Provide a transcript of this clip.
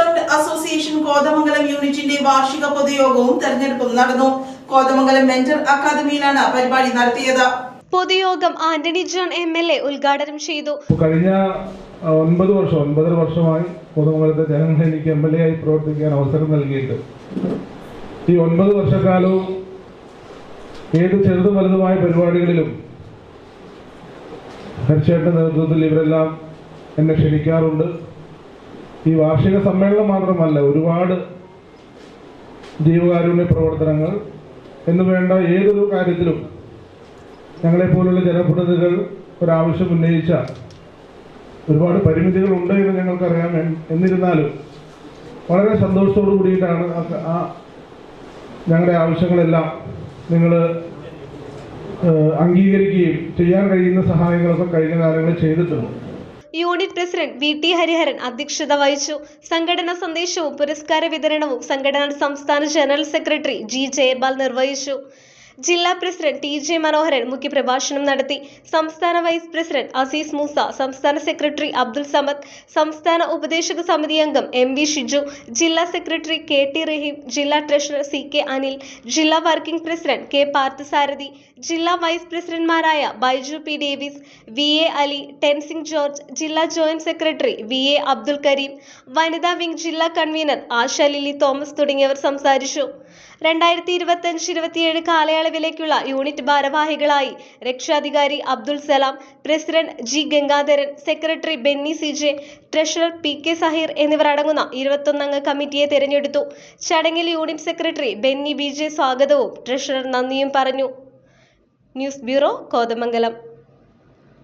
Restaurant association Kothamangalam യൂണിറ്റിന്റെ വാർഷിക പൊതുയോഗവും തെരഞ്ഞെടുപ്പും നടന്നു. കോതമംഗലം മെന്റർ അക്കാദമിയിലാണ് പരിപാടി നടത്തിയത്. പൊതുയോഗം Antony John M L A ഉദ്ഘാടനം ചെയ്തു. കഴിഞ്ഞ ഒൻപത് വർഷം ഒൻപതര വർഷമായി കോതമംഗലത്തെ ജനങ്ങൾ എനിക്ക് എം എൽ എ ആയി പ്രവർത്തിക്കാൻ അവസരം നൽകിയിട്ടുണ്ട് ഈ ഒൻപത് വർഷക്കാലവും ഏത് ചെറുതും വലുതുമായ പരിപാടികളിലും തീർച്ചയായിട്ടും നേതൃത്വത്തിൽ ഇവരെല്ലാം എന്നെ ക്ഷണിക്കാറുണ്ട്. ഈ വാർഷിക സമ്മേളനം മാത്രമല്ല ഒരുപാട് ജീവകാരുണ്യ പ്രവർത്തനങ്ങൾ എന്ന് വേണ്ട ഏതൊരു കാര്യത്തിലും ഞങ്ങളെ ഞങ്ങളെപ്പോലുള്ള ജനപ്രതിനിധികൾ ഒരാവശ്യം ഉന്നയിച്ച ഒരുപാട് പരിമിതികൾ ഉണ്ട് എന്ന് ഞങ്ങൾക്കറിയാം. എന്നിരുന്നാലും വളരെ സന്തോഷത്തോടു കൂടിയിട്ടാണ് ആ ഞങ്ങളുടെ ആവശ്യങ്ങളെല്ലാം നിങ്ങൾ അംഗീകരിക്കുകയും ചെയ്യാൻ കഴിയുന്ന സഹായങ്ങളൊക്കെ കഴിഞ്ഞ കാലങ്ങളിൽ ചെയ്തിട്ടുണ്ട്. Unit president V T Hariharan അധ്യക്ഷത വഹിച്ചു. സംഘടനാ സന്ദേശവും പുരസ്കാര വിതരണവും സംഘടനാ സംസ്ഥാന ജനറൽ സെക്രട്ടറി ജി ജയപാൽ നിർവഹിച്ചു. ജില്ലാ പ്രസിഡന്റ് ടി ജെ മനോഹരൻ മുഖ്യപ്രഭാഷണം നടത്തി. സംസ്ഥാന വൈസ് പ്രസിഡന്റ് അസീസ് മൂസ സംസ്ഥാന സെക്രട്ടറി അബ്ദുൽ സമദ് സംസ്ഥാന ഉപദേശക സമിതി അംഗം എം വി ഷിജു ജില്ലാ സെക്രട്ടറി കെ ടി റഹീം ജില്ലാ ട്രഷറർ സി കെ അനിൽ ജില്ലാ വർക്കിംഗ് പ്രസിഡന്റ് കെ പാർത്ഥസാരഥി ജില്ലാ vice പ്രസിഡന്റ്മാരായ Baiju P Davis V A Ali Tenzing George ജില്ലാ joint secretary V A Abdul Kareem വനിതാ വിംഗ് ജില്ലാ കൺവീനർ ആശ ലിലി തോമസ് തുടങ്ങിയവർ സംസാരിച്ചു. രണ്ടായിരത്തി ഇരുപത്തഞ്ച് ഇരുപത്തിയേഴ് കാലയളവിലേക്കുള്ള യൂണിറ്റ് ഭാരവാഹികളായി രക്ഷാധികാരി Abdul Salam president G Gangadharan secretary Benny C J treasurer P K Saheer എന്നിവരടങ്ങുന്ന ഇരുപത്തൊന്നംഗ കമ്മിറ്റിയെ തെരഞ്ഞെടുത്തു. ചടങ്ങിൽ unit secretary Benny B J സ്വാഗതവും ട്രഷറർ നന്ദിയും പറഞ്ഞു. News bureau Kothamangalam.